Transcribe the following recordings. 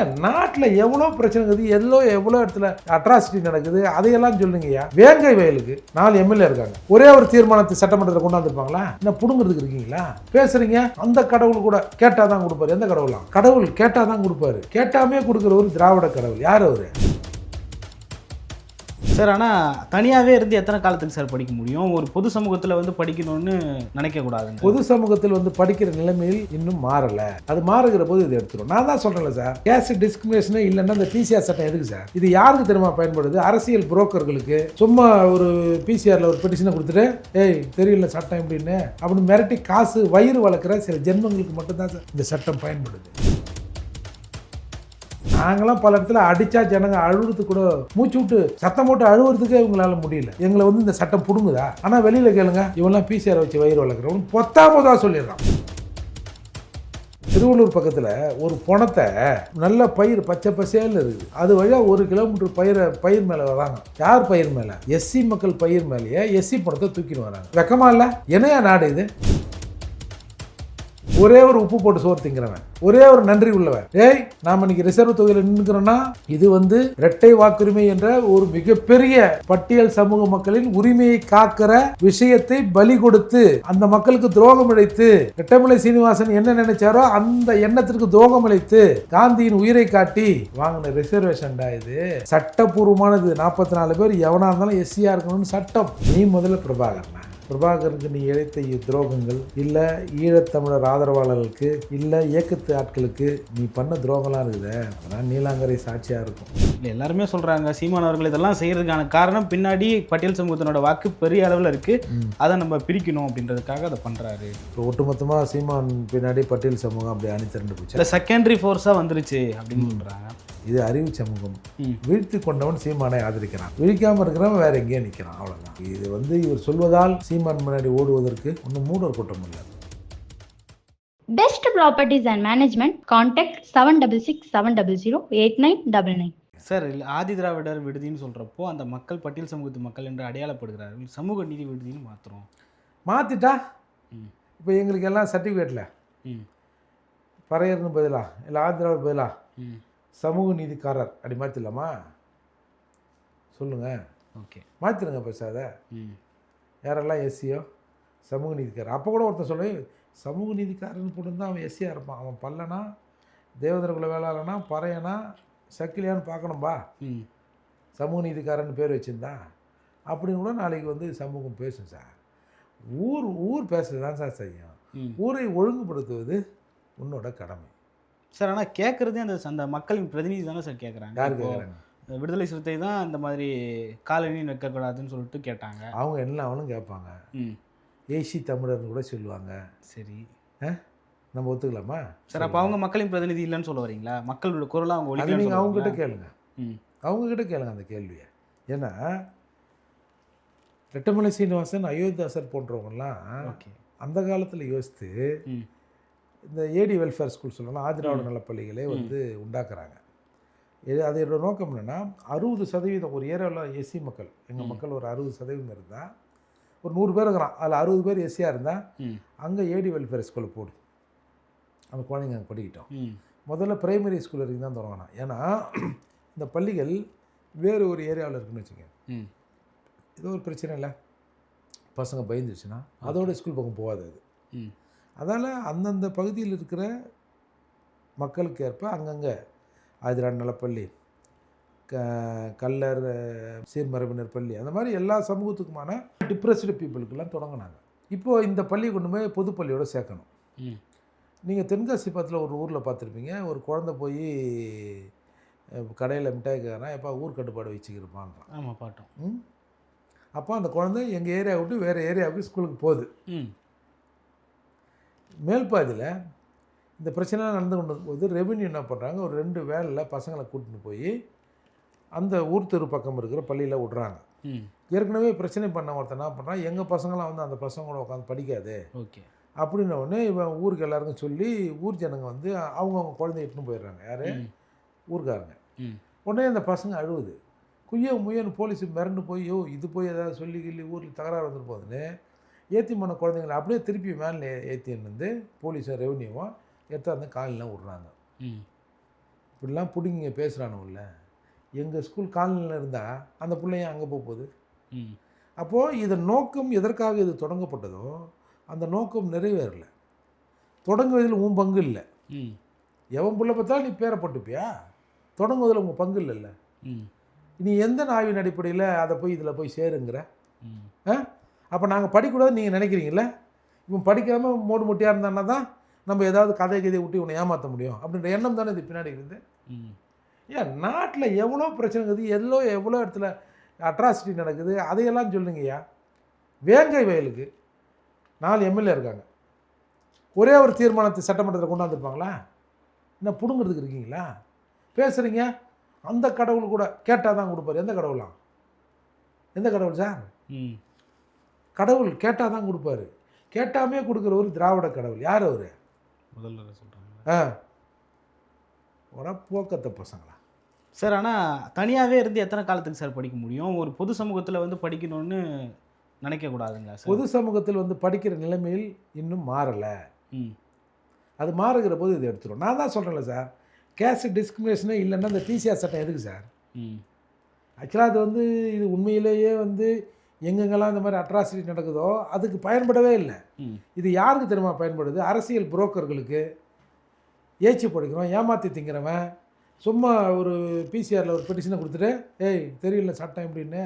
ஏன் நாட்டில் எவ்வளோ பிரச்சனை இருக்குது? எவ்வளோ எவ்வளோ இடத்துல அட்ராசிட்டி நடக்குது? அதையெல்லாம் சொல்லுங்கய்யா. வேங்கை வயலுக்கு நாலு எம்எல்ஏ இருக்காங்க. ஒரே ஒரு தீர்மானத்தை சட்டமன்றத்தில் கொண்டாந்துருப்பாங்களா? என்ன புடுங்கிறதுக்கு இருக்கீங்களா? பேசுறீங்க. அந்த கடவுள் கூட கேட்டால் தான் கொடுப்பாரு. எந்த கடவுளாம் கடவுள் கேட்டால் தான் கொடுப்பாரு. கேட்டாமே கொடுக்குற ஒரு திராவிட கடவுள். யார் அவர்? சார் ஆனால் தனியாகவே இருந்து எத்தனை காலத்துக்கு சார் படிக்க முடியும்? ஒரு பொது சமூகத்தில் வந்து படிக்கணும்னு நினைக்கக்கூடாது பொது சமூகத்தில் வந்து படிக்கிற நிலைமையில் இன்னும் மாறலை. அது மாறுகிற போது இது எடுத்துரும். நான் தான் சொல்கிறேன் சார் கேஸ் டிஸ்கிரிமினேஷனே இல்லைன்னா இந்த பிசிஆர் சட்டம் எதுக்கு சார்? இது யாருக்கு தெரியுமா பயன்படுது? அரசியல் புரோக்கர்களுக்கு. சும்மா ஒரு பிசிஆரில் ஒரு பெட்டிஷனை கொடுத்துட்டு ஏய் தெரியல சட்டம் எப்படின்னு அப்படின்னு மிரட்டி காசு வயிறு வளர்க்குற சில ஜென்மங்களுக்கு மட்டும்தான் சார் இந்த சட்டம் பயன்படுது. நாங்களாம் பல இடத்துல அடிச்சா ஜனங்க அழுவுறதுக்கு கூட மூச்சு விட்டு சத்தம் போட்டு அழுவுறதுக்கே இவங்களால முடியல. எங்களை வந்து இந்த சட்டம் புடுங்குதா? ஆனா வெளியில கேளுங்க இவெல்லாம் பிசிஆர் வச்சு வயிறு வளர்க்குறவன் பொத்தாமதா சொல்லிடுறான். திருவள்ளூர் பக்கத்தில் ஒரு பணத்தை நல்ல பயிர் பச்சை பசேல்னு இருக்குது. அது வழியாக ஒரு கிலோமீட்டர் பயிரை பயிர் மேலே வராங்க. யார் பயிர் மேலே? எஸ்சி மக்கள் பயிர் மேலேயே எஸ்சி பணத்தை தூக்கின்னு வராங்க. வெக்கமா இல்லை? என்னையா நாடு இது? ஒரே ஒரு உப்பு போட்டு சோறு திங்கிறவன். ஒரே ஒரு நன்றி உள்ளவன். ஏய் நாம இன்னைக்கு ரிசர்வ் தொகையில் நின்றுக்கிறோம்னா இது வந்து இரட்டை வாக்குரிமை என்ற ஒரு மிகப்பெரிய பட்டியல் சமூக மக்களின் உரிமையை காக்கிற விஷயத்தை பலி கொடுத்து அந்த மக்களுக்கு துரோகம் இழைத்து ரெட்டமலை சீனிவாசன் என்ன நினைச்சாரோ அந்த எண்ணத்திற்கு துரோகம் இழைத்து காந்தியின் உயிரை காட்டி வாங்கின ரிசர்வேஷன்டா இது? சட்டப்பூர்வமானது நாற்பத்தி நாலு பேர் எவனா இருந்தாலும் எஸ்சியா இருக்கணும்னு சட்டம். நீ முதல்ல பிரபாகரன்? பிரபாகருக்கு நீ இழைத்த துரோகங்கள் இல்லை ஈழத்தமிழர் ஆதரவாளர்களுக்கு இல்லை இயக்கத்து ஆட்களுக்கு நீ பண்ண துரோகம்லாம் இருக்குது. அதெல்லாம் நீலாங்கரை சாட்சியாக இருக்கும். இல்லை எல்லாருமே சொல்கிறாங்க சீமான் அவர்கள் இதெல்லாம் செய்கிறதுக்கான காரணம் பின்னாடி பட்டியல் சமூகத்தினோட வாக்கு பெரிய அளவில் இருக்குது அதை நம்ம பிரிக்கணும் அப்படின்றதுக்காக அதை பண்ணுறாரு இப்போ ஒட்டுமொத்தமாக சீமான் பின்னாடி பட்டியல் சமூகம் அப்படி அணிதிரண்டு போச்சு. இல்லை செகண்டரி ஃபோர்ஸாக வந்துருச்சு அப்படின்னு சொல்கிறாங்க இது அறிவு சமூகம். வீழ்த்தி கொண்டவன் சீமானை ஆதரிக்கிறான். விழிக்காம இருக்கிறவன் வேற எங்கேயோ நிற்கிறான் அவ்வளவுதான். இது வந்து இவர் சொல்வதால் சீமான் முன்னாடி ஓடுவதற்கு ஒன்றும் மூடர் கூட்டம் இல்லை. Best Properties and Management, contact 7667008999. Sir இல்ல, ஆதி திராவிடர் விடுதின்னு சொல்கிறப்போ அந்த மக்கள் பட்டியல் சமூகத்து மக்கள் என்று அடையாளப்படுகிறார்கள். சமூக நீதி விடுதின்னு மாற்றுறோம் மாற்றிட்டா ம். இப்போ எங்களுக்கு எல்லாம் சர்டிஃபிகேட்டில் ம். பறையர்னு பதிலா? இல்லை ஆந்திராவுக்கு பதிலா? ம். சமூக நீதிக்காரர் அப்படி மாற்றிடலாமா சொல்லுங்கள் ஓகே. மாற்றிடுங்க பேசாத. யாரெல்லாம் எஸ்சியோ? சமூக நீதிக்காரர். அப்போ கூட ஒருத்தன் சொல்லி சமூக நீதிக்காரன் போட்டுருந்தா அவன் எஸ்சியாக இருப்பான். அவன் பல்லனா தேவதரகுல வேளாளனா பறையனா சக்கிலியான்னு பார்க்கணும்பா சமூக நீதிக்காரன் பேர் வச்சுருந்தா. அப்படின்னு கூட நாளைக்கு வந்து சமூகம் பேசும் சார். ஊர் ஊர் பேசுறது தான் சார் செய்யும். ஊரை ஒழுங்குபடுத்துவது உன்னோட கடமை. சார் ஆனால் கேட்குறதே அந்த அந்த மக்களின் பிரதிநிதி தானே சார் கேட்குறாங்க யார் கேட்குறாங்க விடுதலை சிறுத்தை தான் இந்த மாதிரி காலனி வைக்கக்கூடாதுன்னு சொல்லிட்டு கேட்டாங்க. அவங்க என்ன அவனும் கேட்பாங்க ஏசி தமிழர்னு கூட சொல்லுவாங்க. சரி. நம்ம ஒத்துக்கலாமா? சார் அப்போ அவங்க மக்களின் பிரதிநிதி இல்லைன்னு சொல்ல வரீங்களா? மக்களோட குரலாக அவங்க அது நீங்கள் அவங்ககிட்ட? கேளுங்க. அவங்ககிட்ட கேளுங்க அந்த கேள்வியை. ஏன்னா ரெட்டமலை சீனிவாசன் அயோத்தியாசர் போன்றவங்கலாம் ஓகே. அந்த காலத்தில் யோசித்து இந்த ஏடி வெல்ஃபேர் ஸ்கூல் சொல்லலாம் ஆதிராவிட நலப்பள்ளிகளே வந்து உண்டாக்குறாங்க. இது அதோட நோக்கம் என்னென்னா அறுபது சதவீதம் ஒரு ஏரியாவில் எஸ்சி மக்கள் எங்கள் மக்கள் ஒரு அறுபது சதவீதம் இருந்தால் ஒரு நூறு பேர் இருக்கிறான் அதில் அறுபது பேர் எஸ்சியாக இருந்தால் அங்கே ஏடி வெல்ஃபேர் ஸ்கூலில் போடு. அந்த குழந்தைங்க அங்கே படிக்கிட்டோம். முதல்ல பிரைமரி ஸ்கூல் வரைக்கும் தான் தொடங்கணும். ஏன்னா இந்த பள்ளிகள் வேறு ஒரு ஏரியாவில் இருக்குன்னு வச்சுக்கோங்க. ஏதோ ஒரு பிரச்சனை இல்லை. பசங்க பயந்துச்சுன்னா அதோட ஸ்கூல் பக்கம் போகாது அது. ம். அதால் அந்தந்த பகுதியில் இருக்கிற மக்களுக்கு ஏற்ப அங்கங்கே ஆதிரான் நலப்பள்ளி க கல்லர் சீர்மரபினர் பள்ளி அந்த மாதிரி எல்லா சமூகத்துக்குமான டிப்ரெஸ்டு பீப்புளுக்கெல்லாம் தொடங்கினாங்க. இப்போது இந்த பள்ளியை கொண்டு போய் பொதுப்பள்ளியோட சேர்க்கணும். ம். நீங்கள் தென்காசி பக்கத்தில் ஒரு ஊரில் பார்த்துருப்பீங்க. ஒரு குழந்தை போய் கடையில் மிட்டாய் கேட்குறான் எப்போ ஊர் கட்டுப்பாடு வச்சுக்கிறப்பான்றான் ஆமாம் பாட்டோம். ம். அப்போ அந்த குழந்தை எங்கள் ஏரியா விட்டு வேறு ஏரியாவுக்கு ஸ்கூலுக்கு போகுது. ம் மேல்பாதியில் இந்த பிரச்சனை நடந்து கொண்டு போது ரெவென்யூ என்ன பண்ணுறாங்க ஒரு ரெண்டு வேனில் பசங்களை கூட்டின்னு போய் அந்த ஊர் தெரு பக்கம் இருக்கிற பள்ளியில் விட்றாங்க. ஏற்கனவே பிரச்சனை பண்ண ஒருத்தன் என்ன பண்ணுறான் எங்கள் பசங்களாம் வந்து அந்த பசங்க கூட உட்காந்து படிக்காது. ஓகே. அப்படின்ன உடனே இவன் ஊருக்கு எல்லாருக்கும் சொல்லி ஊர் ஜனங்க வந்து அவங்கவுங்க குழந்தைய இட்டுன்னு போயிடுறாங்க. யார்? ஊர்க்காரங்க. உடனே அந்த பசங்க அழுவுது. குய்யோ முய்யன்னு போலீஸ் மிரண்டு போய் யோ இது போய் ஏதாவது சொல்லி கிள்ளி ஊரில் தகராறு வந்துட்டு போகுதுன்னு ஏற்றி பண்ண குழந்தைங்களை அப்படியே திருப்பி வேனில் ஏற்றின்னு வந்து போலீஸும் ரெவன்யூவும் எடுத்து அந்த காலிலாம் விட்றாங்க. ம். இப்படிலாம் பிடிங்கிங்க பேசுகிறானுல்ல எங்கள் ஸ்கூல் காலனியில் இருந்தால் அந்த பிள்ளைங்க அங்கே போக போகுது. ம். அப்போது இதன் நோக்கம் எதற்காக இது தொடங்கப்பட்டதோ அந்த நோக்கம் நிறைவேறல. தொடங்குவதில் உன் பங்கு இல்லை. ம். எவன் புள்ள பார்த்தாலும் நீ பேரை போட்டுப்பியா? தொடங்குவதில் உங்கள் பங்கு இல்லைல்ல. ம். நீ எந்த ஆய்வின் அடிப்படையில் அதை போய் இதில் போய் சேருங்கிற? ஆ? அப்போ நாங்கள் படிக்கூடாதுன்னு நீங்கள் நினைக்கிறீங்களே இவன் படிக்காமல் மூடு முட்டியாக இருந்தான்னா தான் நம்ம ஏதாவது கதை கதை விட்டு இவனை ஏமாற்ற முடியும். அப்படின்ற எண்ணம் தானே இது பின்னாடி இருக்குது. ம். ஏன் நாட்டில் எவ்வளோ பிரச்சனை இருக்குது? எவ்வளோ எவ்வளோ இடத்துல அட்ராசிட்டி நடக்குது? அதையெல்லாம் சொல்லுங்கய்யா வேங்கை வயலுக்கு நாலு எம்எல்ஏ இருக்காங்க. ஒரே ஒரு தீர்மானத்தை சட்டமன்றத்தில் கொண்டாந்துருப்பாங்களா என்ன பிடுங்கிறதுக்கு இருக்கீங்களா? பேசுகிறீங்க அந்த கடவுள் கூட கேட்டால் தான் கொடுப்பாரு. எந்த கடவுளாம் எந்த கடவுள் சார்? ம். கடவுள் கேட்டால் தான் கொடுப்பாரு. கேட்டாமே கொடுக்குறவர் திராவிட கடவுள். யார் அவர்? முதல்ல சொல்கிறாங்க ஆ. ஒரு போக்கத்த பசங்களா? சார் ஆனால் தனியாகவே இருந்து எத்தனை காலத்துக்கு சார் படிக்க முடியும்? ஒரு பொது சமூகத்தில் வந்து படிக்கணும்னு நினைக்கக்கூடாதுங்களா சார்? பொது சமூகத்தில் வந்து படிக்கிற நிலைமையில் இன்னும் மாறலை. ம். அது மாறுகிற போது இது எடுத்துரும் நான் தான் சொல்கிறேன்ல சார் கேஸ்ட் டிஸ்கிரிமினேஷனே இல்லைன்னா இந்த டிசிஆர் சட்டம் எதுக்கு சார்? ம். ஆக்சுவலாக அது வந்து இது உண்மையிலேயே வந்து எங்கெங்கெல்லாம் இந்த மாதிரி அட்ராசிட்டி நடக்குதோ அதுக்கு பயன்படவே இல்லை. இது யாருக்கு தெரியுமா பயன்படுது? அரசியல் புரோக்கர்களுக்கு. ஏச்சி படிக்கிறோம் ஏமாற்றி திங்கிறவன். சும்மா ஒரு பிசிஆரில் ஒரு பெட்டிஷனை கொடுத்துட்டு ஏய் தெரியல சட்டம் எப்படின்னு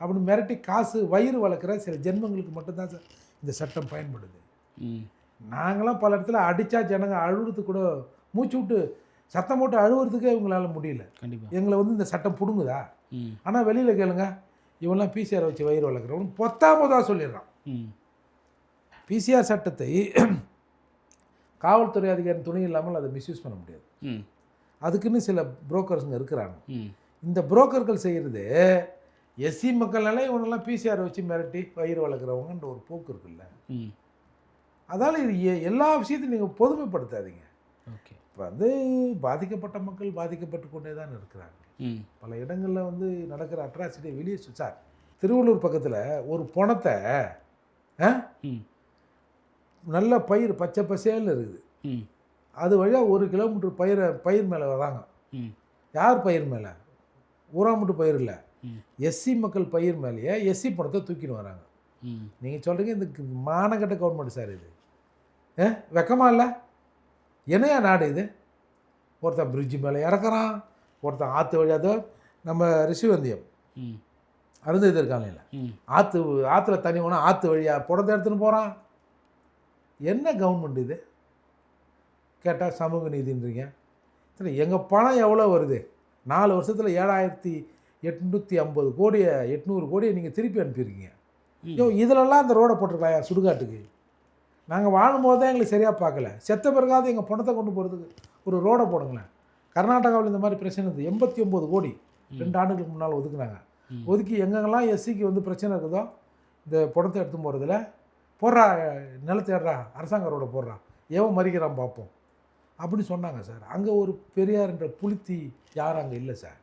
அப்படின்னு மிரட்டி காசு வயிறு வளர்க்குற சில ஜென்மங்களுக்கு மட்டும்தான் சார் இந்த சட்டம் பயன்படுது. ம். நாங்களாம் பல இடத்துல அடித்தா ஜனங்க அழுகிறதுக்கு கூட மூச்சு விட்டு சத்தம் போட்டு அழுவுறதுக்கே இவங்களால முடியல. கண்டிப்பாக எங்களை வந்து இந்த சட்டம் பிடுங்குதா? ஆனால் வெளியில் கேளுங்க இவன்லாம் பிசிஆர் வச்சு வயிறு வளர்க்குறவன் பொத்தாமதாக சொல்லிடுறான். பிசிஆர் சட்டத்தை காவல்துறை அதிகாரி துணை இல்லாமல் அதை மிஸ்யூஸ் பண்ண முடியாது. அதுக்குன்னு சில புரோக்கர்ஸுங்க இருக்கிறாங்க. இந்த புரோக்கர்கள் செய்கிறது எஸ்சி மக்கள்னாலே இவனெல்லாம் பிசிஆர் வச்சு மிரட்டி வயிறு வளர்க்குறவங்கன்ற ஒரு போக்கு இருக்குல்ல. அதால் இது எல்லா விஷயத்தையும் நீங்கள் பொதுமைப்படுத்தாதீங்க. ஓகே. இப்போ வந்து பாதிக்கப்பட்ட மக்கள் பாதிக்கப்பட்டு கொண்டே தான் இருக்கிறாங்க. பல இடங்களில் வந்து நடக்கிற அட்ராசிட்டியை வெளியே சு- சார் திருவள்ளூர் பக்கத்தில் ஒரு பணத்தை நல்ல பயிர் பச்சை பசேல்னு இருக்குது. ம். அது வழியாக ஒரு கிலோமீட்டர் பயிரை பயிர் மேலே வராங்க. ம். யார் பயிர் மேலே? ஊராமுட்டு பயிர் இல்லை. ம். எஸ்சி மக்கள் பயிர் மேலேயே எஸ்சி பணத்தை தூக்கின்னு வராங்க. ம். நீங்கள் சொல்கிறீங்க இந்த மானக்கட்ட கவர்மெண்ட் சார் இது. வெக்கமா இல்லை? என்னையா நாடு இது? ஒருத்தன் பிரிட்ஜு மேலே இறக்குறான். ஒருத்தன் ஆற்று வழியாக நம்ம ரிஷிவந்தியம் ம். அருந்ததி இருக்காங்க ம். ஆற்று ஆற்றுல தண்ணி போனால் ஆற்று வழியாக புடத்தை எடுத்துன்னு போகிறான் என்ன கவர்மெண்ட் இது? கேட்டால் சமூக நீதின்றீங்க. சரி எங்கள் பணம் எவ்வளோ வருது? நாலு வருஷத்தில் ஏழாயிரத்தி எட்நூற்றி ஐம்பது கோடியை எட்நூறு கோடியை நீங்கள் திருப்பி அனுப்பியிருக்கீங்க. ஐயோ இதிலெல்லாம் அந்த ரோடை போட்டிருக்கலாம் சுடுகாட்டுக்கு? நாங்கள் வாழும்போது தான் எங்களுக்கு சரியாக பார்க்கல. செத்த பிறகாவது எங்கள் பணத்தை கொண்டு போகிறதுக்கு ஒரு ரோடை போடுங்களேன். கர்நாடகாவில் இந்த மாதிரி பிரச்சனை இருந்தது. எண்பத்தி ஒம்பது கோடி ரெண்டு ஆண்டுகளுக்கு முன்னால் ஒதுக்குனாங்க. ஒதுக்கி எங்கெங்கெல்லாம் எஸ்சிக்கு வந்து பிரச்சனை இருக்குதோ இந்த பணத்தை எடுத்து போகிறதுல போடுறா நிலத்தை ஏடுறா அரசாங்க ரோட போடுறா. எவன் மறிக்கிறான் பார்ப்போம் அப்படின்னு சொன்னாங்க சார். அங்கே ஒரு பெரியார்ன்ற புலித்தி யாரும் அங்கே இல்லை சார்.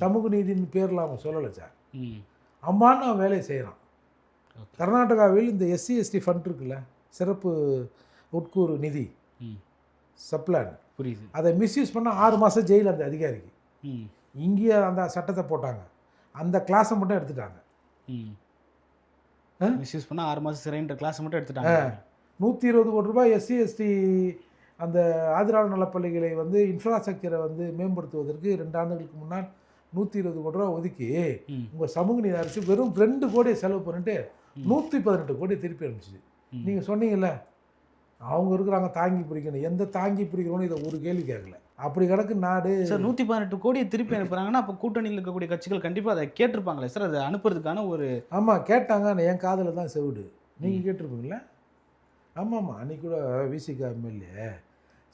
சமூக நீதின்னு பேரில் அவன் சொல்லலை சார். அம்மான்னு அவன் வேலையை செய்கிறான் கர்நாடகாவில் இந்த எஸ்சி எஸ்டி ஃபண்ட் இருக்குல்ல சிறப்பு உட்கூறு நிதி சப்ளான். புரியுது. அதை மிஸ்யூஸ் பண்ண ஆறு மாதம் ஜெயில் அந்த அதிகாரிக்கு. ம். இங்கேயே அந்த சட்டத்தை போட்டாங்க. அந்த கிளாஸை மட்டும் எடுத்துட்டாங்க? மிஸ்யூஸ் பண்ணால் ஆறு மாதம் சிறைன்ற கிளாஸ் மட்டும் எடுத்துட்டாங்க. நூற்றி இருபது கோடி ரூபாய் எஸ்சி எஸ்டி அந்த ஆதிராவிட நலப்பள்ளிகளை வந்து இன்ஃப்ராஸ்ட்ரக்சரை வந்து மேம்படுத்துவதற்கு ரெண்டு ஆண்டுகளுக்கு முன்னால் நூற்றி இருபது கோடி ரூபா ஒதுக்கி உங்கள் சமூக நீதி அரசு வெறும் ரெண்டு கோடியை செலவு பண்ணிட்டு நூற்றி பதினெட்டு கோடி திருப்பி அனுப்பிச்சிது. நீங்கள் சொன்னீங்கல்ல அவங்க இருக்கிறாங்க தாங்கி பிடிக்கணும். எந்த தாங்கி பிடிக்கிறோன்னு இதை ஒரு கேள்வி கேட்கல. அப்படி கிடக்கு நாடு. சார் நூற்றி பதினெட்டு கோடியை திருப்பி அனுப்புறாங்கன்னா அப்போ கூட்டணியில் இருக்கக்கூடிய கட்சிகள் கண்டிப்பாக அதை கேட்டிருப்பாங்களே சார்? அதை அனுப்புறதுக்கான ஒரு ஆமாம் கேட்டாங்க ஆனா என் காதில் தான் செவிடு. நீங்கள் கேட்டிருப்பீங்களா? ஆமாம்மா அன்னைக்கு கூட விசிகா எம்எல்ஏ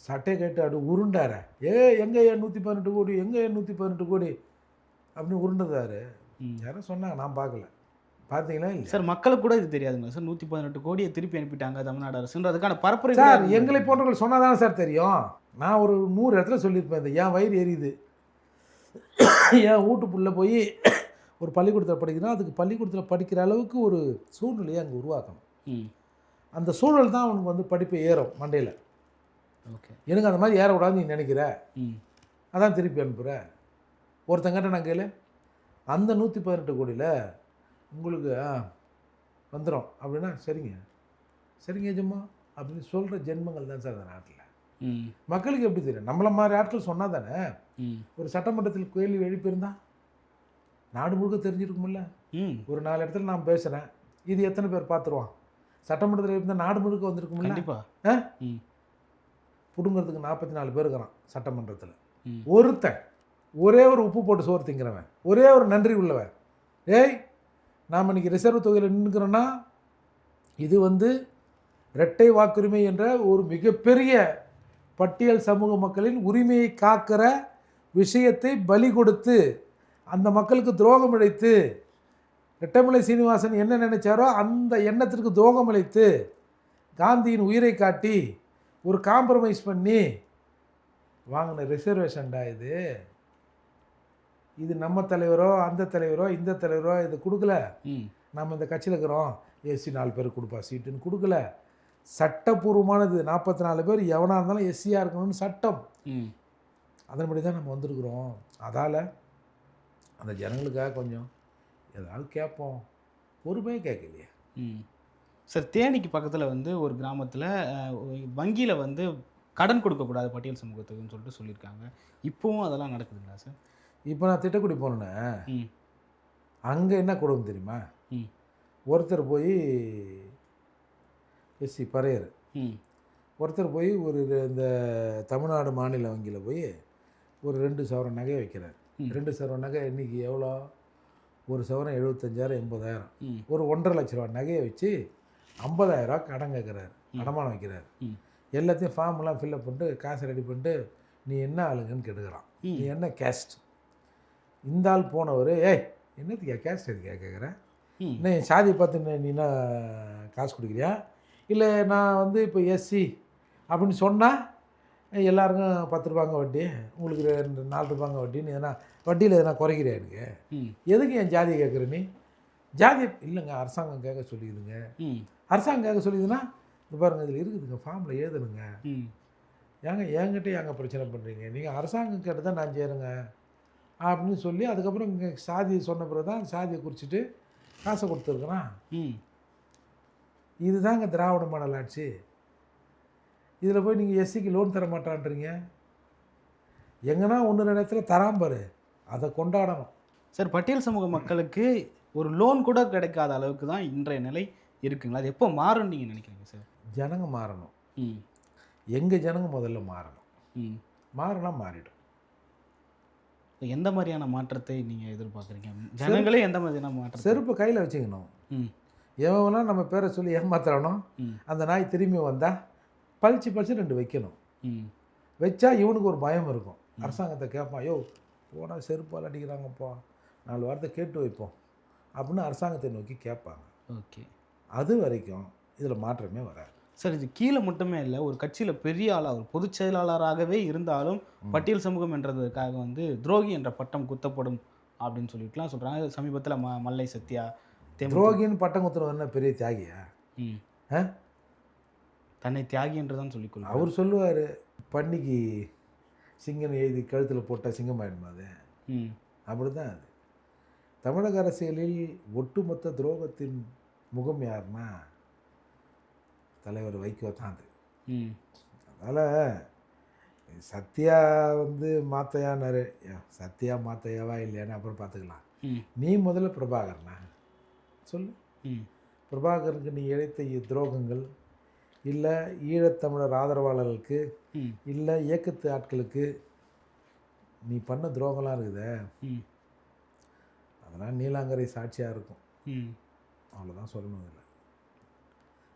சட்டை கேட்டு அப்படி உருண்டார. ஏ எங்கே ஏன் நூற்றி பதினெட்டு கோடி? எங்கே ஏன் நூற்றி பதினெட்டு கோடி? அப்படின்னு உருண்டதாரு. யாரும் சொன்னாங்க நான் பார்க்கல. பார்த்தீங்களா இல்லை சார் மக்களுக்கு கூட இது தெரியாதுங்க. சார் நூற்றி பதினெட்டு கோடியை திருப்பி அனுப்பிட்டாங்க தமிழ்நாடு அரசுன்ற அதுக்கான பரப்புரை சார் எங்களை போன்றவர்கள் சொன்னால் தானே சார் தெரியும்? நான் ஒரு நூறு இடத்துல சொல்லியிருப்பேன் இந்த என் வயிறு எரியுது. என் வீட்டுக்குள்ளே போய் ஒரு பள்ளிக்கூடத்தில் படிக்கிறோம் அதுக்கு பள்ளிக்கூடத்தில் படிக்கிற அளவுக்கு ஒரு சூழ்நிலையை அங்கே உருவாக்கணும். ம். அந்த சூழல் தான் அவனுக்கு வந்து படிப்பு ஏறும் மண்டையில். ஓகே. எனக்கு அந்த மாதிரி ஏறக்கூடாதுன்னு நீ நினைக்கிற? ம். அதான் திருப்பி அனுப்புகிற ஒருத்தங்கிட்ட நான் கேளு. அந்த நூற்றி பதினெட்டு கோடியில் உங்களுக்கு வந்துடும் அப்படின்னா சரிங்க. சரிங்க ஜம்மா அப்படின்னு சொல்கிற ஜென்மங்கள் தான் சார் அந்த நாட்டில். மக்களுக்கு எப்படி தெரியும்? நம்மள மாதிரி ஆட்கள் சொன்னால் தானே? ஒரு சட்டமன்றத்தில் கேள்வி எழுப்பியிருந்தா நாடு முழுக்க தெரிஞ்சிருக்கும்ல. ம். ஒரு நாலு இடத்துல நான் பேசுகிறேன் இது எத்தனை பேர் பார்த்துருவான்? சட்டமன்றத்தில் இருந்தால் நாடு முழுக்க வந்திருக்கும்ல. கண்டிப்பா. ஆ? ம். பிடுங்கிறதுக்கு நாற்பத்தி நாலு பேர் இருக்கிறான் சட்டமன்றத்தில். ஒருத்தன் ஒரே ஒரு உப்பு போட்டு சோறு திங்கிறவன். ஒரே ஒரு நன்றி உள்ளவன். ஏய் நாம் இன்றைக்கி ரிசர்வ் தொகையில் நின்றுக்கிறோன்னா இது வந்து இரட்டை வாக்குரிமை என்ற ஒரு மிகப்பெரிய பட்டியல் சமூக மக்களின் உரிமையை காக்கிற விஷயத்தை பலி கொடுத்து அந்த மக்களுக்கு துரோகம் இழைத்து ரெட்டமலை சீனிவாசன் என்ன நினைச்சாரோ அந்த எண்ணத்திற்கு துரோகம் இழைத்து காந்தியின் உயிரை காட்டி ஒரு காம்ப்ரமைஸ் பண்ணி வாங்கின ரிசர்வேஷன்டா இது? இது நம்ம தலைவரோ அந்த தலைவரோ இந்த தலைவரோ இது கொடுக்கல. ம். நம்ம இந்த கட்சியில் இருக்கிறோம். எஸ்சி நாலு பேர் கொடுப்பா சீட்டுன்னு கொடுக்கல. சட்டப்பூர்வமானது நாற்பத்தி நாலு பேர் எவனாக இருந்தாலும் எஸ்சியாக இருக்கணும்னு சட்டம். ம். அதன்படி தான் நம்ம வந்திருக்கிறோம். அதால் அந்த ஜனங்களுக்காக கொஞ்சம் ஏதாவது கேட்போம். பொறுமையாக கேட்கலையே. ம். சார் தேனிக்கு பக்கத்தில் வந்து ஒரு கிராமத்தில் வங்கியில் வந்து கடன் கொடுக்கக்கூடாது பட்டியல் சமூகத்துக்குன்னு சொல்லிட்டு சொல்லியிருக்காங்க. இப்போவும் அதெல்லாம் நடக்குதுங்களா சார்? இப்போ நான் திட்டக்குடி போனேன்னு அங்கே என்ன கொடுக்கும் தெரியுமா? ஒருத்தர் போய் எஸ்சி பறையர். ஒருத்தர் போய் ஒரு இந்த தமிழ்நாடு மாநில வங்கியில் போய் ஒரு ரெண்டு சவரம் நகை வைக்கிறார். ரெண்டு சவரம் நகை இன்னைக்கு எவ்வளோ? ஒரு சவரம் எழுபத்தஞ்சாயிரம் எண்பதாயிரம். ஒரு ஒன்றரை லட்ச ரூபா நகையை வச்சு ஐம்பதாயிரரூவா கடன் கேட்குறாரு. அடமானம் வைக்கிறார். எல்லாத்தையும் ஃபார்ம்லாம் ஃபில்அப் பண்ணிட்டு காசை ரெடி பண்ணிட்டு நீ என்ன ஆளுங்கன்னு கேட்டுக்கிறான். நீ என்ன கேஸ்ட் இந்த ஆள் போனவர் ஏய் என்னத்துக்கு கேஸ்ட் எதுக்கு கேட்குறேன் என்ன என் சாதியை பார்த்து என்ன நீ என்ன காசு கொடுக்குறியா? இல்லை நான் வந்து இப்போ எஸ்சி அப்படின்னு சொன்னால் எல்லாருக்கும் பத்து ரூபாங்க வட்டி உங்களுக்கு ரெண்டு நாலு ரூபாங்க வட்டின்னு எதனா வட்டியில் எதனா குறைக்கிறியா எனக்கு? எதுக்கு என் ஜாதியை கேட்குற நீ? ஜாதி இல்லைங்க அரசாங்கம் கேட்க சொல்லிடுதுங்க அரசாங்கம் கேட்க சொல்லிதுன்னா இது பாருங்க இதில் இருக்குதுங்க ஃபார்மில் எழுதணுங்க. ஏங்க என்கிட்ட ஏங்க பிரச்சனை பண்ணுறீங்க நீங்கள் அரசாங்கம் கேட்டு தான் நான் செய்கிறேங்க அப்படின்னு சொல்லி அதுக்கப்புறம் இங்கே சாதியை சொன்ன பிறகு தான் சாதியை குறிச்சிட்டு காசை கொடுத்துருக்குறான். ம். இதுதாங்க திராவிட மாடல் ஆட்சி. இதில் போய் நீங்கள் எஸ்சிக்கு லோன் தர மாட்டான்றீங்க. எங்கன்னா ஒன்று ரெண்டு இடத்துல தராம பாரு. அதை கொண்டாடணும். சார் பட்டியல் சமூக மக்களுக்கு ஒரு லோன் கூட கிடைக்காத அளவுக்கு தான் இன்றைய நிலை இருக்குங்களா? அது எப்போ மாறும்னு நீங்கள் நினைக்கிறீங்க சார்? ஜனங்க மாறணும். ம். எங்கள் ஜனங்க முதல்ல மாறணும். ம். மாறினா மாறிடும். எந்த மாதிரியான மாற்றத்தை நீங்கள் எதிர்பார்க்குறீங்க? ஜனங்களே எந்த மாதிரியான மாற்றத்தை? செருப்பு கையில் வச்சுக்கணும். ம். எவனா நம்ம பேரை சொல்லி ஏமாத்துறானோ அந்த நாய் திரும்பி வந்தால் பளிச்சு பளிச்சு ரெண்டு வைக்கணும். ம். வச்சா இவனுக்கு ஒரு பயம் இருக்கும். அரசாங்கத்தை கேட்பான் யோ போனால் செருப்பால் அடிக்கிறாங்கப்பா நாலு வாரத்தை கேட்டு வைப்போம் அப்படின்னு அரசாங்கத்தை நோக்கி கேட்பாங்க. ஓகே. அது வரைக்கும் இதில் மாற்றமே வராது. சார் இது கீழே மட்டுமே இல்லை ஒரு கட்சியில் பெரிய ஆளாக ஒரு பொதுச் செயலாளராகவே இருந்தாலும் பட்டியல் சமூகம் என்றதுக்காக வந்து துரோகி என்ற பட்டம் குத்தப்படும் அப்படின்னு சொல்லிட்டுலாம் சொல்கிறாங்க சமீபத்தில் ம மல்லை சத்யா துரோகின்னு பட்டம் குத்துறவர் என்ன பெரிய தியாகியா? தன்னை தியாகி என்று தான் சொல்லிக்கொள்ளும் அவர் சொல்லுவார் பன்னிக்கு சிங்கம் எழுதி கழுத்தில் போட்டால் சிங்கம் ஆயிடுமா அது? ம். அப்படி தான் அது. தமிழக அரசியலில் ஒட்டுமொத்த துரோகத்தின் முகம் யாருன்னா தலைவர் வைகோ தான் அது ம். அதனால் சத்யா வந்து மாத்தையானாரு. சத்யா மாத்தையாவா இல்லையான்னு அப்புறம் பார்த்துக்கலாம். ம். நீ முதல்ல பிரபாகரனா? சொல்லு. ம். பிரபாகரனுக்கு நீ இழைத்த துரோகங்கள் இல்லை ஈழத்தமிழர் ஆதரவாளர்களுக்கு இல்லை இயக்கத்து ஆட்களுக்கு நீ பண்ண துரோகம்லாம் இருக்குதே. அதெல்லாம் நீலாங்கரை சாட்சியாக இருக்கும். ம். அவ்வளோதான் சொல்லணும்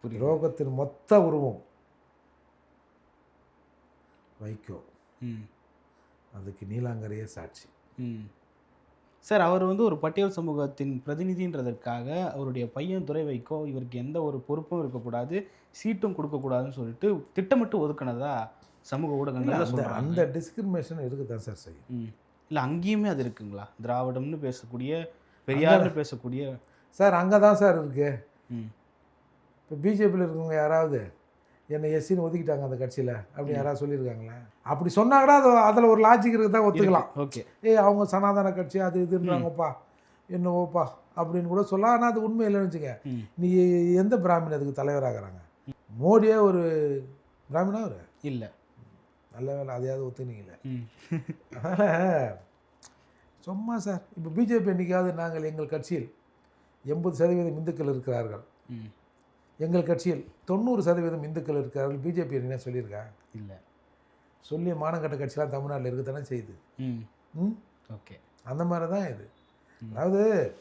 துரோகத்தின் மொத்த உருவம் வைகோ. ம். அதுக்கு நீலாங்கரையே சாட்சி. ம். சார் அவர் வந்து ஒரு பட்டியல் சமூகத்தின் பிரதிநிதின்றதற்காக அவருடைய பையன் துறை வைக்கோ இவருக்கு எந்த ஒரு பொறுப்பும் இருக்கக்கூடாது சீட்டும் கொடுக்கக்கூடாதுன்னு சொல்லிட்டு திட்டமிட்டு ஒதுக்குனதா சமூக ஊடகங்கள்ல அந்த டிஸ்கிரிமினேஷன் இருக்கு தான் சார் செய்யும். ம். இல்லை அங்கேயுமே அது இருக்குங்களா? திராவிடம்னு பேசக்கூடிய பெரியார்னு பேசக்கூடிய. சார் அங்கே தான் சார் இருக்கு. ம். இப்போ பிஜேபியில் இருக்கவங்க யாராவது என்னை எஸ்சின்னு ஒதுக்கிட்டாங்க அந்த கட்சியில் அப்படி யாராவது சொல்லியிருக்காங்களா? அப்படி சொன்னா கூட அது அதில் ஒரு லாஜிக் இருக்குதா ஒத்துக்கலாம். ஓகே. ஏய் அவங்க சனாதன கட்சி அது இதுன்றாங்கப்பா என்னவோப்பா அப்படின்னு கூட சொல்லலாம். ஆனால் அது உண்மை இல்லைன்னு வச்சுக்க. நீ எந்த பிராமணத்துக்கு தலைவராகிறாங்க? மோடியே ஒரு பிராமணா ஒரு இல்லை. நல்ல வேலை அதையாவது ஒத்துனீங்களே. அதனால் சும்மா சார். இப்போ பிஜேபி என்னைக்காவது நாங்கள் எங்கள் கட்சியில் எண்பது சதவீதம் இந்துக்கள் இருக்கிறார்கள். எங்கள் கட்சியில் தொண்ணூறு சதவீதம் இந்துக்கள் இருக்கிறார்கள் பிஜேபி என்ன சொல்லியிருக்காங்க இல்லை. சொல்லி மானங்கட்ட கட்சிலாம் தமிழ்நாட்டில் இருக்கத்தானே செய்யுது. ம். ஓகே. அந்த மாதிரி தான் இது. அதாவது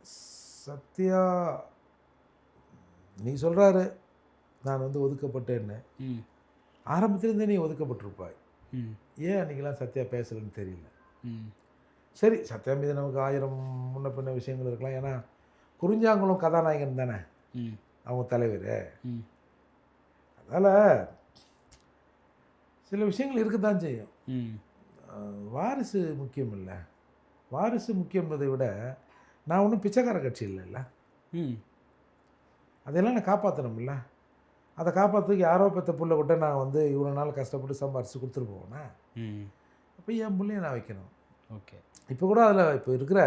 சத்யா நீ சொல்கிறாரு நான் வந்து ஒதுக்கப்பட்டேன்னு. ம். ஆரம்பத்திலேருந்தே நீ ஒதுக்கப்பட்டிருப்பாய். ம். ஏன் அன்றைக்கெல்லாம் சத்யா பேசலைன்னு தெரியல? ம். சரி சத்யா மீது நமக்கு ஆயிரம் முன்ன பின்ன விஷயங்கள் இருக்கலாம். ஏன்னா குறிஞ்சாங்குளம் கதாநாயகன் தானே? ம். அவங்க தலைவர். அதனால் சில விஷயங்கள் இருக்க தான் செய்யும் வாரிசு முக்கியம் இல்லை. வாரிசு முக்கியன்றதை விட நான் ஒன்றும் பிச்சைக்கார கட்சி இல்லைல்ல. ம். அதையெல்லாம் நான் காப்பாற்றணும்ல அதை காப்பாற்றுறதுக்கு யாரோ பெற்ற புள்ள விட்ட நான் வந்து இவ்வளோ நாள் கஷ்டப்பட்டு சம்பாரித்து கொடுத்துட்டு போவேனா? ம். அப்போ என் பிள்ளைய நான் வைக்கணும். ஓகே. இப்போ கூட அதில் இப்போ இருக்கிற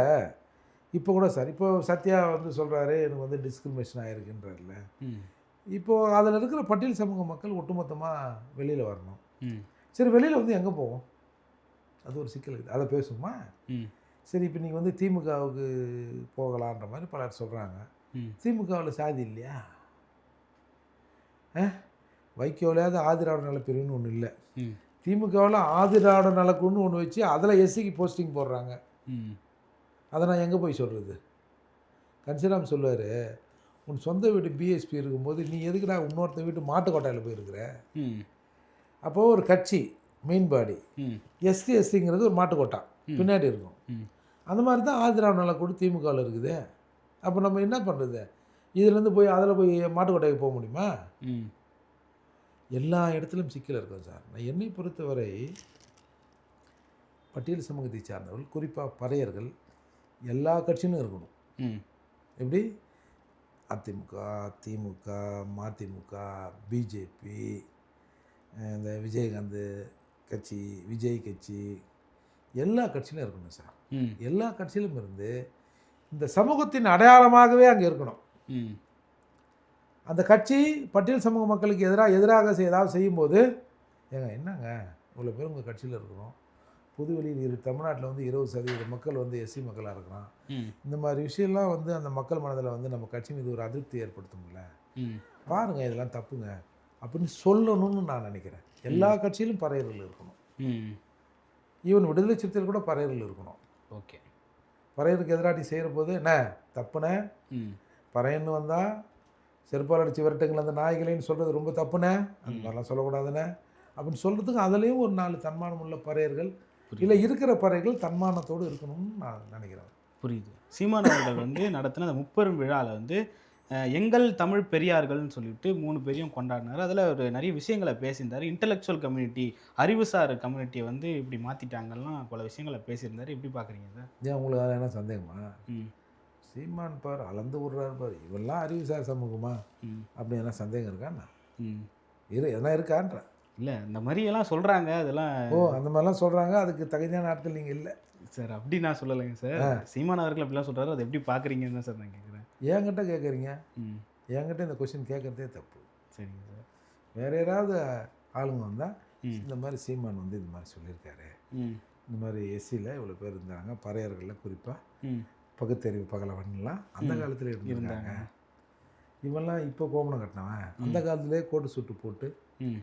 இப்போ கூட சார் இப்போ சத்யா வந்து சொல்கிறாரு எனக்கு வந்து டிஸ்கிரிமினேஷன் ஆகிருக்குன்றதில்ல ம். இப்போது அதில் இருக்கிற பட்டியல் சமூக மக்கள் ஒட்டுமொத்தமாக வெளியில் வரணும். ம். சரி வெளியில் வந்து எங்கே போவோம்? அது ஒரு சிக்கல் இருக்குது அதை பேசுமா சரி இப்போ நீங்கள் வந்து திமுகவுக்கு போகலான்ற மாதிரி பலர் சொல்கிறாங்க திமுகவில் சாதி இல்லையா? வைக்கோலையாவது ஆதிராவிட நலப்பிரிவுன்னு ஒன்று இல்லை. திமுகவில் ஆதிராவிட நலக்குன்னு ஒன்று வச்சு அதில் எஸ்சிக்கு போஸ்டிங் போடுறாங்க. ம். அதை நான் எங்கே போய் சொல்கிறது? கன்சிராம் சொல்லுவார் உன் சொந்த வீட்டு பிஎஸ்பி இருக்கும்போது நீ எதுக்குடா இன்னொருத்த வீட்டு மாட்டுக்கொட்டாயில் போயிருக்கிற? ம். அப்போது ஒரு கட்சி மெயின் பாடி ம். எஸ்டி எஸ்டிங்கிறது ஒரு மாட்டுக்கொட்டா பின்னாடி இருக்கும். அந்த மாதிரி தான் ஆதிராவிட நலக்கூட திமுகவில் இருக்குது. அப்போ நம்ம என்ன பண்ணுறது? இதுலேருந்து போய் அதில் போய் மாட்டுக்கொட்டைக்கு போக முடியுமா? ம். எல்லா இடத்துலையும் சிக்கல் இருக்கும் சார். நான் என்னை பொறுத்தவரை பட்டியல் சமூகத்தை சார்ந்தவர்கள் குறிப்பாக பறையர்கள் எல்லா கட்சியிலும் இருக்கணும். எப்படி? அதிமுக திமுக மதிமுக பிஜேபி இந்த விஜயகாந்த் கட்சி விஜய் கட்சி எல்லா கட்சியிலும் இருக்கணும் சார். ம். எல்லா கட்சியிலும் இருந்து இந்த சமூகத்தின் அடையாளமாகவே அங்கே இருக்கணும். ம். அந்த கட்சி பட்டியல் சமூக மக்களுக்கு எதிராக எதிராக செய்- ஏதாவது செய்யும்போது ஏங்க என்னங்க? இவ்வளோ பேர் உங்கள் கட்சியில் இருக்கிறோம் புதுவெளியில் இரு தமிழ்நாட்டில் வந்து இருபது சதவீத மக்கள் வந்து எஸ்சி மக்களாக இருக்கிறான். ம். இந்த மாதிரி விஷயம்லாம் வந்து அந்த மக்கள் மனதில் வந்து நம்ம கட்சி மீது ஒரு அதிருப்தி ஏற்படுத்தும்ல. ம். பாருங்கள் இதெல்லாம் தப்புங்க. அப்படின்னு சொல்லணும்னு நான் நினைக்கிறேன். எல்லா கட்சியிலும் பறையர்கள் இருக்கணும். ஈவன் விடுதலை சிறுத்தைகள் கூட பறையர்கள் இருக்கணும். ஓகே. பறையருக்கு எதிராக நீ செய்கிற போது என்ன? தப்புனே? பறையன்னு வந்தால் செருப்பால் அடிச்சு விரட்டுங்கள் அந்த நாய்களைன்னு சொல்கிறது ரொம்ப தப்புனே? அந்த மாதிரிலாம் சொல்லக்கூடாதுண்ணே அப்படின்னு சொல்கிறதுக்கு அதுலேயும் ஒரு நாலு தன்மானம் உள்ள பறையர்கள் இல்லை இருக்கிற பறைகள் தன்மானத்தோடு இருக்கணும்னு நான் நினைக்கிறேன். புரியுது. சீமான் அவர்கள் வந்து நடத்தின அந்த முப்பெரும் விழாவில் வந்து எங்கள் தமிழ் பெரியார்கள்னு சொல்லிட்டு மூணு பேரையும் கொண்டாடினார். அதில் ஒரு நிறைய விஷயங்களை பேசியிருந்தார். இன்டலெக்சுவல் கம்யூனிட்டி அறிவுசார் கம்யூனிட்டியை வந்து இப்படி மாற்றிட்டாங்கலாம் பல விஷயங்களை பேசியிருந்தார். எப்படி பார்க்குறீங்க சார் ஏன் உங்களுக்கு அதில் என்ன சந்தேகமா? ம். சீமான் பார் அளந்து விடுறாரு பார். இவெல்லாம் அறிவுசார் சமூகமா? அப்படி என்ன சந்தேகம் இருக்காண்ணா ம். இரு எதனா இருக்கான்ற. இல்லை இந்த மாதிரியெல்லாம் சொல்கிறாங்க அதெல்லாம் ஓ அந்த மாதிரிலாம் சொல்கிறாங்க அதுக்கு தகுதியான ஆட்கள் நீங்கள் இல்லை. சார் அப்படி நான் சொல்லலைங்க சார். சீமான் அவர்கள் அப்படிலாம் சொல்கிறாரு அதை எப்படி பார்க்குறீங்கன்னு தான் சார் நான் கேட்குறேன் என்கிட்ட கேட்குறீங்க ம். என்கிட்ட இந்த கொஸ்டின் கேட்குறதே தப்பு. சரிங்க சார். வேற யாராவது ஆளுங்க வந்தால் இந்த மாதிரி சீமான் வந்து இந்த மாதிரி சொல்லியிருக்காரு. இந்த மாதிரி எஸ்சியில் இவ்வளோ பேர் இருந்தாங்க பறையர்களில் குறிப்பாக பகுத்தறிவு பகலவன்லாம் அந்த. காலத்தில் இருந்தாங்க. இருந்தாங்க. இவெல்லாம் இப்போ கோமணம் கட்டினவன். அந்த காலத்திலே கோட்டு சுட்டு போட்டு ம்.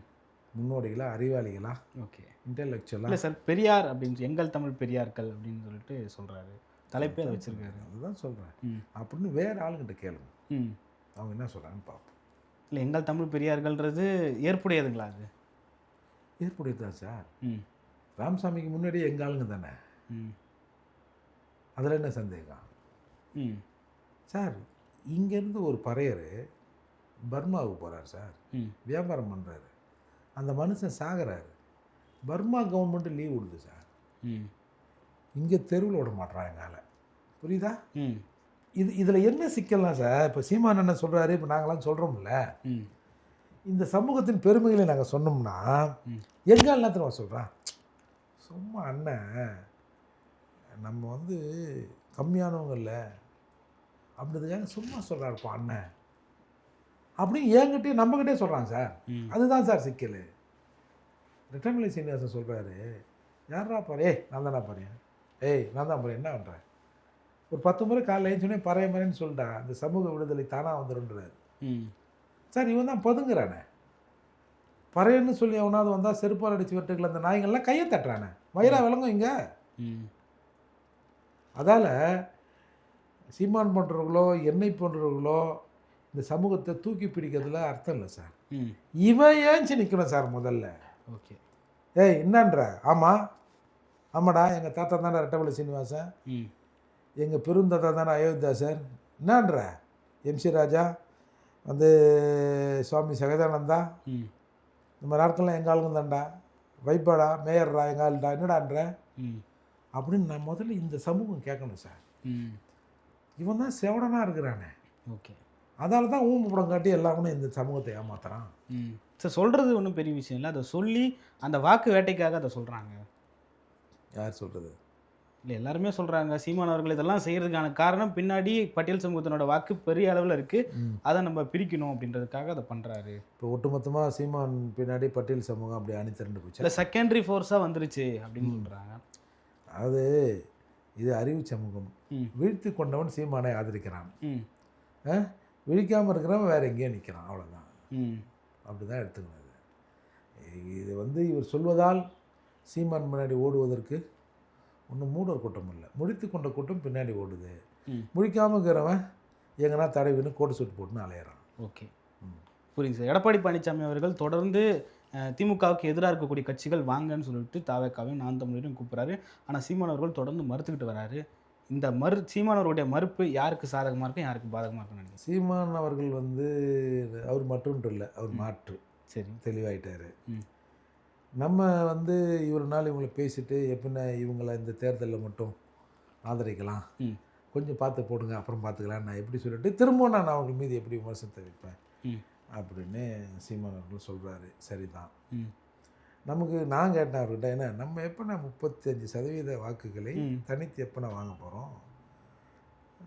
முன்னோடிகளா அறிவாளிகளா ஓகே. இன்டெலெக்சுவலாக இல்லை சார் பெரியார் அப்படின்னு எங்கள் தமிழ் பெரியார்கள் அப்படின்னு சொல்லிட்டு சொல்கிறாரு தலைப்பே அதை வச்சிருக்காரு. அதுதான் சொல்கிறேன் அப்படின்னு வேற ஆளுங்கிட்ட கேளுங்க. ம். அவங்க என்ன சொல்கிறாங்கன்னு பார்ப்போம். இல்லை எங்கள் தமிழ் பெரியார்கள்ன்றது ஏற்புடையதுங்களா அது? ஏற்புடையதான் சார். ம். ராமசாமிக்கு முன்னாடியே எங்கள் ஆளுங்க தானே? ம். அதில் என்ன சந்தேகம்? ம். சார் இங்கேருந்து ஒரு பறையர் பர்மாவுக்கு போகிறார் சார். வியாபாரம் பண்ணுறாரு அந்த மனுஷன் சாகுறாரு. பர்மா கவர்மெண்ட்டு லீவ் விடுது சார். ம். இங்கே தெருவில் விட மாட்றான் எங்கால புரியுதா? ம். இது இதில் என்ன சிக்கல்லாம் சார் இப்போ சீமான் என்ன சொல்கிறாரு இப்போ நாங்களாம் சொல்கிறோம்ல இந்த சமூகத்தின் பெருமைகளை நாங்கள் சொன்னோம்னா. எங்க எல்லாத்தையும் சொல்கிறான் சும்மா அண்ணன் நம்ம வந்து கம்மியானவங்க இல்லை. அப்படின்றதுக்காக சும்மா சொல்கிறாருப்பா அண்ணன். அப்படின்னு என்கிட்டயே நம்மகிட்டே சொல்கிறான் சார். அதுதான் சார் சிக்கல். ரிட்டர்மலை சீனிவாசன் சொல்கிறாரு யாரா பாரு? ஏய் நான் தானே பாரு ஏய் நான் தான் பாரு என்ன பண்ணுறேன் ஒரு பத்து முறை காலைல எழுந்தோடனே பறைய மறைன்னு சொல்லிட்டா அந்த சமூக விடுதலை தானாக வந்துடுன்றாரு ம். சார் இவன் தான் பதுங்குறானே. பறையன்னு சொல்லி அவனாவது வந்தால் செருப்பால் அடிச்சு விட்டுக்கல அந்த நாய்கள்லாம் கையை தட்டுறானே. வயிறா விளங்கும் இங்கே. அதால் சீமான் போன்றவர்களோ என்னை போன்றவர்களோ இந்த சமூகத்தை தூக்கி பிடிக்கிறதுல அர்த்தம் இல்லை சார். இவன் ஏஞ்சி நிற்கணும் சார் முதல்ல. ஓகே. ஏய் என்னன்ற? ஆமாம் ஆமாடா எங்கள் தாத்தா தானே ரெட்டமலை சீனிவாசன். எங்கள் பெருந்தாத்தா தானே அயோத்தியாசர் என்னன்ற? எம்சி ராஜா வந்து சுவாமி சகஜானந்தா இந்த மாதிரி ஆட்கள்லாம் எங்கள் ஆளுங்க தான்டா. வைப்பாடா மேயர்டா எங்கள் ஆளுடா என்னடான்ற? அப்படின்னு நான் முதல்ல இந்த சமூகம் கேட்கணும் சார். ம். இவன் தான் செவடனாக இருக்கிறானே. ஓகே. அதால தான் ஊம்பு படம் காட்டி எல்லாமே இந்த சமூகத்தை ஏமாத்துறான். ம். சார் சொல்கிறது ஒன்றும் பெரிய விஷயம் இல்லை. அதை சொல்லி அந்த வாக்கு வேட்டைக்காக அதை சொல்கிறாங்க யார் சொல்கிறது இல்லை எல்லாருமே சொல்கிறாங்க சீமான் அவர்கள் இதெல்லாம் செய்கிறதுக்கான காரணம் பின்னாடி பட்டியல் சமூகத்தினோட வாக்கு பெரிய அளவில் இருக்குது அதை நம்ம பிரிக்கணும் அப்படின்றதுக்காக அதை பண்ணுறாரு இப்போ ஒட்டுமொத்தமாக சீமான் பின்னாடி பட்டியல் சமூகம் அப்படி அணி திரண்டு போச்சு. இல்லை செகண்டரி ஃபோர்ஸாக வந்துருச்சு அப்படின்னு சொல்கிறாங்க அதாவது இது அறிவு சமூகம். ம். வீழ்த்தி கொண்டவன் சீமானை ஆதரிக்கிறான். ம். விழிக்காமல் இருக்கிறவன் வேற எங்கேயோ நிற்கிறான் அவ்வளோதான் ம். அப்படி தான் எடுத்துக்கணும் இது. இது வந்து இவர் சொல்வதால் சீமான் முன்னாடி ஓடுவதற்கு ஒன்றும் மூடர் கூட்டம் இல்லை. முழித்து கொண்ட கூட்டம் பின்னாடி ஓடுது. ம். முழிக்காமல் இருக்கிறவன் எங்கன்னா தடவின்னு கோட்டு சுட்டு போட்டுன்னு அலையிறான். ஓகே. ம். புரியுது சார். எடப்பாடி பழனிசாமி அவர்கள் தொடர்ந்து திமுகவுக்கு எதிராக இருக்கக்கூடிய கட்சிகள் வாங்கன்னு சொல்லிட்டு தாவேக்காவையும் நான் தமிழரையும் கூப்பிட்றாரு. ஆனால் சீமான் அவர்கள் தொடர்ந்து மறுத்துக்கிட்டு வராரு. இந்த மறு சீமான் அவருடைய மறுப்பு யாருக்கு சாதகமாக இருக்கும் யாருக்கு பாதகமாக இருக்கும்னு நினைக்கிறேன் சீமான் அவர்கள் வந்து அவர் மற்றொன்று இல்லை அவர். மாற்று. சரி. தெளிவாயிட்டாரு. நம்ம வந்து இவ்வளோ நாள் இவங்களை பேசிட்டு எப்படின்னா இவங்களை இந்த தேர்தலில் மட்டும் ஆதரிக்கலாம். கொஞ்சம் பார்த்து போடுங்க அப்புறம் பார்த்துக்கலாம் நான் எப்படி சொல்லிட்டு திரும்ப நான் அவர்கள் மீது எப்படி விமர்சனத்தை வைப்பேன். அப்படின்னு சீமான் அவர்கள் சொல்கிறாரு சரிதான். ம். நமக்கு நான் கேட்டேன் அவர்கிட்ட என்ன நம்ம எப்போ முப்பத்தஞ்சு சதவீத வாக்குகளை. தனித்து எப்போ வாங்க போகிறோம்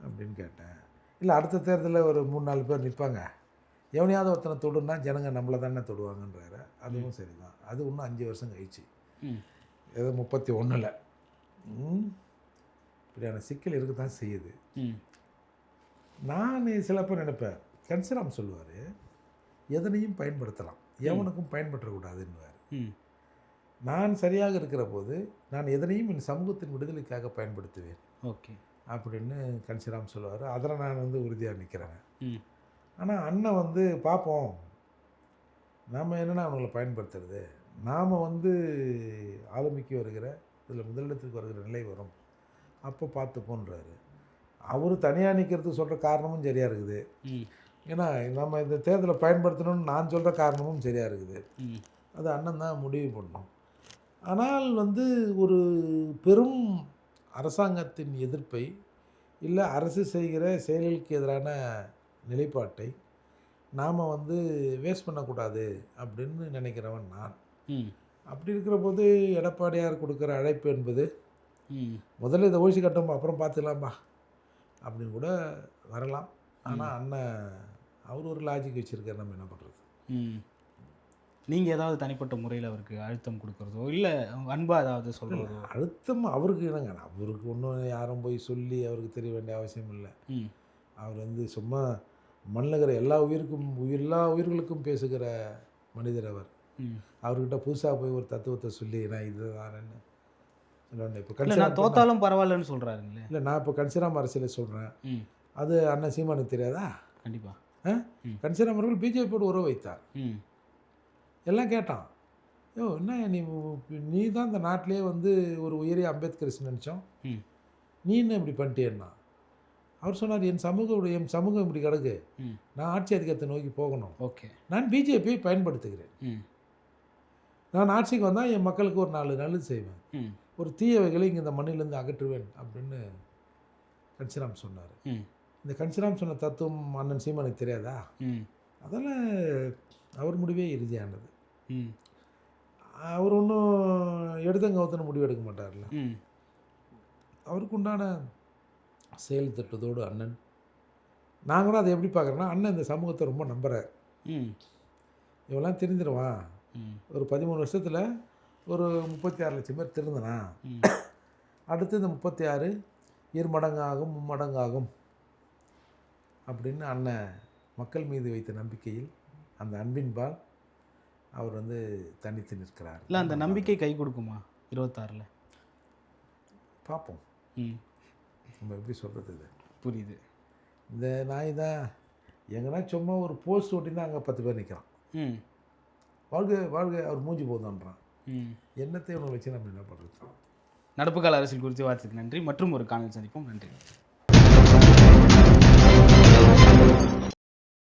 அப்படின்னு கேட்டேன். இல்லை அடுத்த தேர்தலில் ஒரு மூணு நாலு பேர் நிற்பாங்க எவனையாவது ஒருத்தனை தொடுனா ஜனங்க நம்மளை தானே தொடுவாங்கன்றாரு. அதுவும் சரிதான். அது இன்னும் அஞ்சு வருஷம் கழிச்சு. ஏதோ முப்பத்தி ஒன்றில் இப்படியான சிக்கல் இருக்க தான் செய்யுது நான் சில பேர் நினைப்பேன். கன்சிராம் சொல்லுவார் எதனையும் பயன்படுத்தலாம். எவனுக்கும் பயன்படுத்தக்கூடாதுன்னுவார் நான் சரியாக இருக்கிற போது நான் எதனையும் என் சமூகத்தின் விடுதலைக்காக பயன்படுத்துவேன். ஓகே. அப்படின்னு கன்சிராம் சொல்லுவார். அதில் நான் வந்து உறுதியாக நிற்கிறேன் ஆனால் அண்ணன் வந்து பார்ப்போம் நாம் என்னென்ன அவங்களை பயன்படுத்துறது? நாம் வந்து ஆளுமைக்கு வருகிற இதில் முதலிடத்துக்கு வருகிற நிலை வரும். அப்போ பார்த்துப்போன்றாரு. அவர் தனியாக நிற்கிறதுக்கு சொல்கிற காரணமும் சரியாக இருக்குது. ஏன்னா நம்ம இந்த தேர்தலை பயன்படுத்தணும்னு நான் சொல்கிற காரணமும் சரியாக இருக்குது. அது அண்ணன் தான் முடிவு பண்ணணும். ஆனால் வந்து ஒரு பெரும் அரசாங்கத்தின் எதிர்ப்பை இல்லை அரசு செய்கிற செயல்களுக்கு எதிரான நிலைப்பாட்டை நாம் வந்து வேஸ்ட் பண்ணக்கூடாது அப்படின்னு நினைக்கிறவன் நான். அப்படி இருக்கிற போது எடப்பாடியார் கொடுக்குற அழைப்பு என்பது முதல்ல இதை ஒழிச்சு கட்டணும் அப்புறம் பார்த்துக்கலாம்பா அப்படின்னு கூட வரலாம். ஆனால் அண்ணன் அவர் ஒரு லாஜிக் வச்சுருக்காரு நம்ம என்ன பண்ணுறது ம். நீங்கள் ஏதாவது தனிப்பட்ட முறையில் அவருக்கு அழுத்தம் கொடுக்குறதோ இல்லை அன்பாக ஏதாவது சொல்கிறதோ அழுத்தம் அவருக்கு என்னங்க அவருக்கு ஒன்றும் யாரும் போய் சொல்லி அவருக்கு தெரிய வேண்டிய அவசியம் இல்லை. அவர் வந்து சும்மா மண்ணுகிற எல்லா உயிருக்கும் உயிர் எல்லா உயிர்களுக்கும் பேசுகிற மனிதர் அவர். அவர்கிட்ட புதுசாக போய் ஒரு தத்துவத்தை சொல்லி நான் இதுதானேன்னு சொல்ல இப்போ இல்லை நான் தோத்தாலும் பரவாயில்லன்னு சொல்கிறாருங்களே இல்லை நான் இப்போ கன்சிராம் அரசியலை சொல்கிறேன் அது அண்ணன் சீமானுக்கு தெரியாதா? கண்டிப்பாக கன்சிராம் அவர்கள் பிஜேபியோடு உறவு வைத்தார். எல்லாம் கேட்டான். யோ என்ன நீ நீ தான் இந்த நாட்டிலே வந்து ஒரு உயரிய அம்பேத்கர் நினச்சோம். நீ என்ன இப்படி பண்ணிட்டேன்னா? அவர் சொன்னார் என் சமூகம் என் சமூகம் இப்படி கிடக்கு. நான் ஆட்சி அதிகாரத்தை நோக்கி போகணும். ஓகே. நான் பிஜேபியை பயன்படுத்துகிறேன். நான் ஆட்சிக்கு வந்தால் என் மக்களுக்கு ஒரு நாலு நல்லது செய்வேன். ஒரு தீயவைகளை இங்கே இந்த மண்ணிலேருந்து அகற்றுவேன் அப்படின்னு கன்சிராம் சொன்னார். இந்த கன்சிராம் சொன்ன தத்துவம் அண்ணன் சீமானுக்கு தெரியாதா? ம். அதெல்லாம் அவர் முடிவே இறுதியானது. அவர் ஒன்றும் எடுத்தங்கவுத்தன முடிவு எடுக்க மாட்டார்ல. அவருக்கு உண்டான செயல் திட்டத்தோடு அண்ணன். நாங்களும் அதை எப்படி பார்க்குறோன்னா அண்ணன் இந்த சமூகத்தை ரொம்ப நம்புகிறார் ம். இவெல்லாம் திருந்திருவான் ம். ஒரு பதிமூணு வருஷத்தில் ஒரு முப்பத்தி ஆறு லட்சம் பேர் திருந்தினா. அடுத்து இந்த முப்பத்தி ஆறு இருமடங்காகும் மும்மடங்காகும் அப்படின்னு அண்ணன் மக்கள் மீது வைத்த நம்பிக்கையில் அந்த அன்பின்பால் அவர் வந்து தனித்து நிற்கிறார். இல்லை அந்த நம்பிக்கை கை கொடுக்குமா? இருபத்தாறில்? பார்ப்போம். ம். நம்ம எப்படி சொல்கிறது இது? புரியுது. இந்த நாய் தான் எங்கன்னா சும்மா ஒரு போஸ்ட் ஓட்டினா அங்கே பத்து பேர் நிற்கிறான். ம். வாழ்க வாழ்க அவர் மூஞ்சி போதுன்றான் ம். என்னத்தை இவனை வச்சு நம்ம என்ன பண்ணுறது நடப்பு கால அரசியல் குறித்து வார்த்தைக்கு நன்றி. மற்றும் ஒரு காணொலி சந்திப்போம். நன்றி.